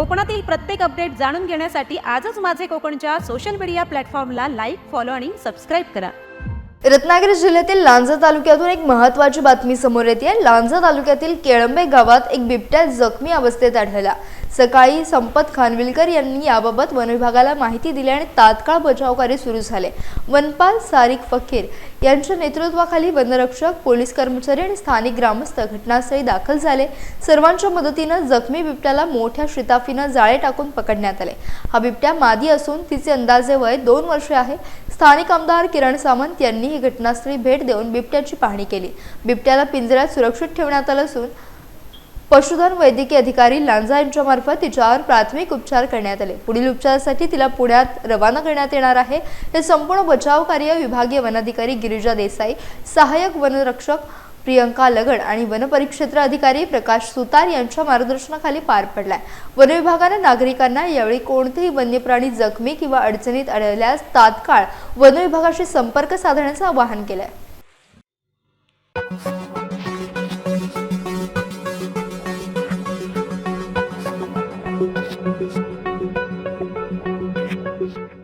कोकणातील प्रत्येक अपडेट जाणून घेण्यासाठी आजच माझे कोकणच्या सोशल मीडिया प्लॅटफॉर्मला लाईक फॉलो आणि सबस्क्राईब करा. रत्नागिरी जिल्ह्यातील लांजा तालुक्यातून एक महत्वाची बातमी समोर येते. लांजा तालुक्यातील केळंबे गावात एक बिबट्या जखमी अवस्थेत आढळला. सकाळी संपत खानविलकर यांनी याबाबत वनविभागाला माहिती दिली आणि तात्काळ बचाव कार्य सुरू झाले. वनपाल सारिक फकीर यांच्या नेतृत्वाखाली वनरक्षक पोलीस कर्मचारी आणि स्थानिक ग्रामस्थ घटनास्थळी दाखल झाले. सर्वांच्या मदतीनं जखमी बिबट्याला मोठ्या शिताफीनं जाळे टाकून पकडण्यात आले. हा बिबट्या मादी असून तिचे अंदाजे वय दोन वर्षे आहे. स्थानिक आमदार किरण सामंत यांनी ही घटनास्थळी भेट देऊन बिबट्याची पाहणी केली. बिबट्याला पिंजऱ्यात सुरक्षित ठेवण्यात आलं असून पशुधन वैद्यकीय अधिकारी लांजा यांच्यामार्फत तिच्यावर प्राथमिक उपचार करण्यात आले. पुढील उपचारासाठी तिला पुण्यात रवाना करण्यात येणार आहे. हे संपूर्ण बचाव कार्य विभागीय वनाधिकारी गिरिजा देसाई सहाय्यक वनरक्षक प्रियंका लगड आणि वनपरिक्षेत्र अधिकारी प्रकाश सुतार यांच्या मार्गदर्शनाखाली पार पडलाय. वन विभागानं नागरिकांना यावेळी कोणतेही वन्यप्राणी जखमी किंवा अडचणीत आढळल्यास तात्काळ वन विभागाशी संपर्क साधण्याचं आवाहन केलंय. Bye.